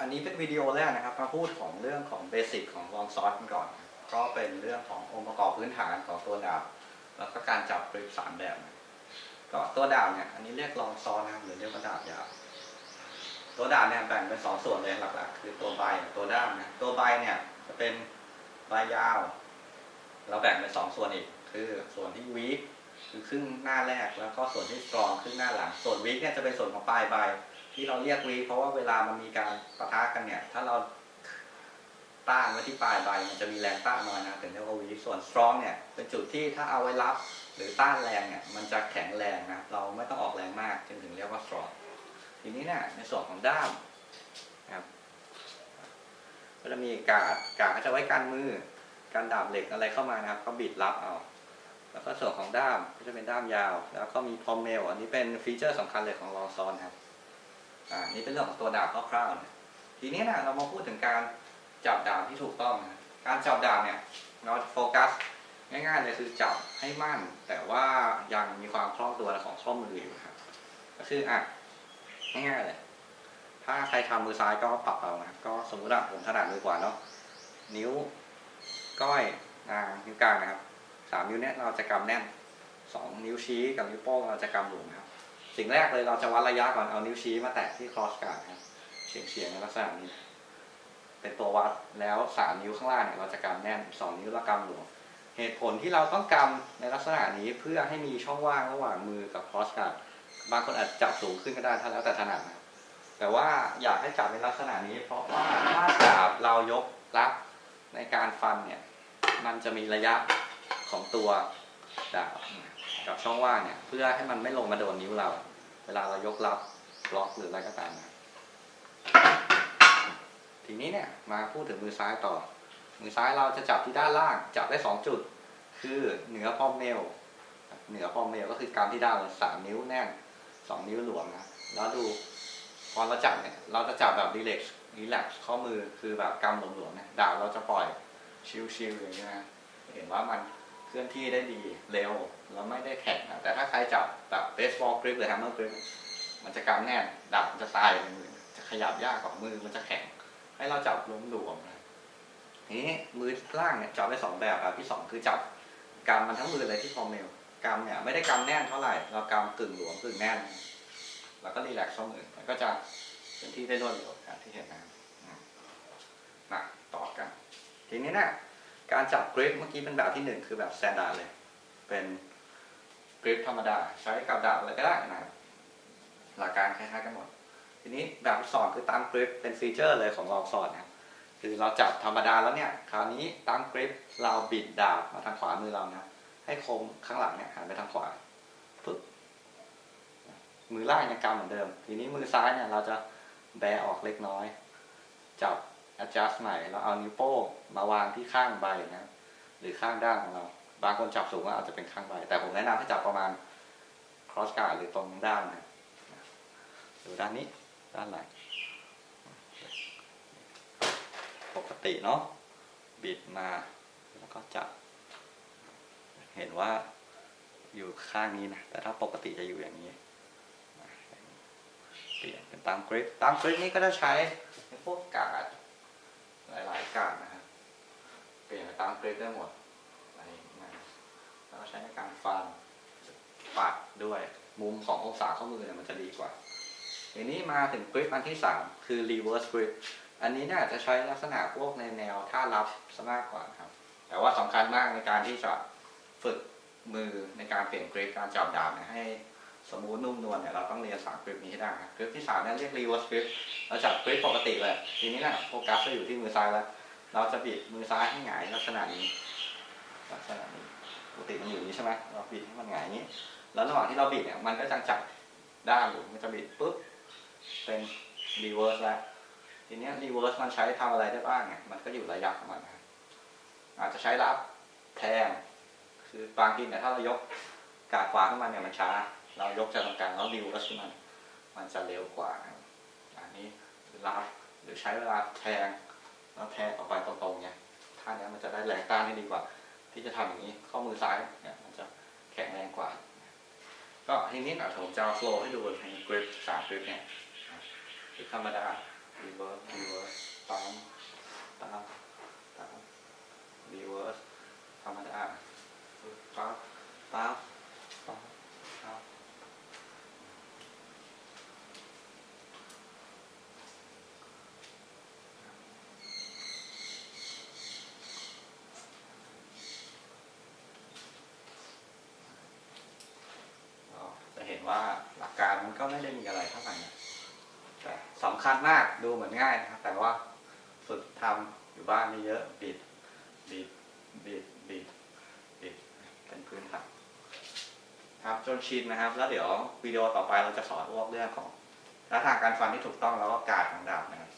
อันนี้เป็นวิดีโอแรกนะครับมาพูดของเรื่องของเบสิกของลองซอสกันก่อนก็เป็นเรื่องขององค์ประกอบพื้นฐานของตัวดาบแล้วก็การจับกริปสามแบบ ก็ตัวดาบเนี่ยอันนี้เรียกลองซอนะครับหรือเรียกว่าดาบยาวตัวดาบเนี่ยแบ่งเป็นสองส่วนเลยหลักๆ คือตัวใบกับตัวด้ามนะตัวใบเนี่ยจะเป็นใบยาว เราแบ่งเป็นสองส่วนอีก คือส่วนที่วีคคือครึ่งหน้าแรกแล้วก็ส่วนที่สตรองครึ่งหน้าหลังส่วนวีคเนี่ยจะเป็นส่วนของปลายใบ ที่เราเรียกวีเพราะว่าเวลามันมีการปะทะกันเนี่ย ถ้าเราต้านไว้ที่ปลายใบมันจะมีแรงต้านมานะถึงเรียกว่าวีส่วนสตรองเนี่ยเป็นจุดที่ถ้าเอาไว้รับหรือต้านแรงเนี่ยมันจะแข็งแรงนะเราไม่ต้องออกแรงมากจึงถึงเรียกว่าสตรองทีนี้เนี่ยในส่วนของด้ามนะครับก็จะมีกาดกาดก็จะไว้กันมือการดาบเหล็กอะไรเข้ามานะครับ ก็บิดรับเอาแล้วก็ส่วนของด้ามก็จะเป็นด้ามยาว แล้วก็มีพรอมเมลอันนี้เป็นฟีเจอร์สำคัญเลยของลองซอนครับ อ่านี่เป็นเรื่องของตัวดาบคร่าวๆนะทีนี้นะเรามาพูดถึงการจับดาบที่ถูกต้องนะการจับดาบเนี่ยเราโฟกัสง่ายๆเลยคือจับให้มั่น แต่ว่ายังมีความคล่องตัวของข้อมืออยู่ครับก็คืออะง่ายๆเลยถ้าใครทำมือซ้ายก็ปรับเอานะก็สมมติว่าผมถนัดมือขวาเนาะนิ้วก้อยอ่านิ้วกลางนะครับสามนิ้วเนี้ยเราจะกำแน่นสองนิ้วชี้กับนิ้วโป้งเราจะกำหลวมครับ สิ่งแรกเลยเราจะวัดระยะก่อนเอานิ้วชี้มาแตะที่ cross guard ครับเฉียงเฉียงๆในลักษณะนี้ เป็นตัววัดแล้วสามนิ้วข้างล่างเนี่ยเราจะกำแน่นสองนิ้วเรากำหลวมเหตุผลที่เราต้องกำในลักษณะนี้เพื่อให้มีช่องว่างระหว่างมือกับ cross guard บางคนอาจจับสูงขึ้นก็ได้ถ้าแล้วแต่ถนัดนะแต่ว่าอยากให้จับในลักษณะนี้ เพราะว่าถ้าจับเรายกรับในการฟันเนี่ยมันจะมีระยะของตัวดาบ กับช่องว่างเนี่ย เพื่อให้มันไม่ลงมาโดนนิ้วเรา เวลาเรายกรับบล็อกหรืออะไรก็ตามนะทีนี้เนี่ยมาพูดถึงมือซ้ายต่อ มือซ้ายเราจะจับที่ด้านล่างจับได้สองจุด คือเหนือปอมเมลเหนือปอมเมลก็คือกำที่ด้านสามนิ้วแน่นสองนิ้วหลวมนะแล้วดูพอเราจับเนี่ยเราจะจับแบบรีแลกซ์รีแลกข้อมือคือแบบกำหลวมๆเนี่ยดาบเราจะปล่อยชิวๆอย่างเงี้ยนะเห็นว่ามัน เคลื่อนที่ได้ดีเร็วแล้วไม่ได้แข็งนะแต่ถ้าใครจับแบบเบสบอลกริปหรือแฮมเมอร์กริปมันจะกำแน่นดาบมันจะตายในมือจะขยับยากกว่ามือมันจะแข็ง ให้เราจับล้มหลวมนะทีนี้มือล่างเนี่ยจับได้สองแบบแบบที่สองคือจับกำมันทั้งมือเลยที่พอมเมลกำเนี่ยไม่ได้กำแน่นเท่าไหร่เรากำกึ่งหลวมกึ่งแน่น แล้วก็รีแลกซ์ข้อมือมันก็จะเป็นที่ได้รวดเร็วอย่างที่เห็นนะครับอืมมาต่อกัน ทีนี้เนี่ย การจับกริปเมื่อกี้เป็นแบบที่หนึ่งคือแบบสแตนดาร์ดเลย เป็นกริปธรรมดา ใช้กับดาบอะไรก็ได้นะครับหลักการคล้ายๆกันหมด ทีนี้แบบสองคือตามกริปเป็นฟีเจอร์เลยของลองสอดนะคือเราจับธรรมดาแล้วเนี่ย คราวนี้ตามกริปเราบิดดาบมาทางขวามือเรานะให้คมข้างหลังเนี่ยหันไปทางขวาปึ๊บมือล่างยังกำเหมือนเดิม ทีนี้มือซ้ายเนี่ยเราจะแบออกเล็กน้อย จับ adjust ใหม่แล้วเอานิ้วโป้งมาวางที่ข้างใบนะ หรือข้างด้านของเรา บางคนจับสูงก็อาจจะเป็นข้างใบ แต่ผมแนะนำให้จับประมาณ cross guard หรือตรงด้านนะหรือด้านนี้ด้านไหนปกติเนาะบิดมาแล้วก็จับ เห็นว่าอยู่ข้างนี้นะ แต่ถ้าปกติจะอยู่อย่างนี้เปลี่ยนเป็นตามกริปตามกริปนี้ก็จะใช้พวกการ์ดหลาย ๆ การ์ดนะครับ ตามกริปได้หมดอะไรอย่างนี้นะแล้วก็ใช้ในการฟันปัดด้วยมุมขององศาข้อมือเนี่ยมันจะดีกว่าทีนี้มาถึงกริปอันที่สามคือ reverse grip อันนี้เนี่ยจะใช้ลักษณะพวกในแนวท่ารับซะมากกว่าครับ แต่ว่าสำคัญมากในการที่จะฝึกมือในการเปลี่ยนกริปการจับดาบเนี่ยให้สมูทนุ่มนวลเนี่ยเราต้องเรียนสามกริปนี้ให้ได้ครับกริปที่สามเนี่ยเรียก reverse grip เราจับกริปปกติเลย ทีนี้เนี่ยโฟกัสจะอยู่ที่มือซ้ายแล้ว เราจะบิดมือซ้ายให้หงายลักษณะนี้ลักษณะนี้ปกติมันอยู่นี้ใช่ไหมเราบิดให้มันหงายอย่างนี้ แล้วระหว่างที่เราบิดเนี่ยมันก็จะจับด้านอยู่มันจะบิดปุ๊บเป็นรีเวิร์สแล้วทีนี้รีเวิร์สมันใช้ทำอะไรได้บ้างเนี่ยมันก็อยู่ระยะของมันนะอาจจะใช้รับแทงคือบางทีเนี่ยถ้าเรายกกาดขวาขึ้นมาเนี่ยมันช้า เรายกจากตรงกลางแล้วรีเวิร์สขึ้นมามันจะเร็วกว่าอันนี้รับหรือใช้เวลาแทง แล้วแทงออกไปตรงๆเนี่ยท่านี้มันจะได้แรงต้านที่ดีกว่า ที่จะทำอย่างนี้ข้อมือซ้ายเนี่ยมันจะแข็งแรงกว่า ก็ทีนี้เดี๋ยวผมจะเอาโฟล์ให้ดูในกริปสามกริปเนี่ยกริปธรรมดารีเวิร์สรีเวิร์สปั๊มปั๊มปั๊มรีเวิร์สธรรมดาปั๊มปั๊มปั๊มปั๊มก็จะเห็น ว่าหลักการมันก็ไม่ได้มีอะไรเท่าไหร่แต่สำคัญมากดูเหมือนง่ายนะครับ แต่ว่าฝึกทำอยู่บ้านเยอะบิดบิดบิดบิดบิดเป็นพื้นฐานครับจนชินนะครับ แล้วเดี๋ยววิดีโอต่อไปเราจะสอนพวกเรื่องของท่าทางการฟันที่ถูกต้องแล้วก็การของดาบนะครับ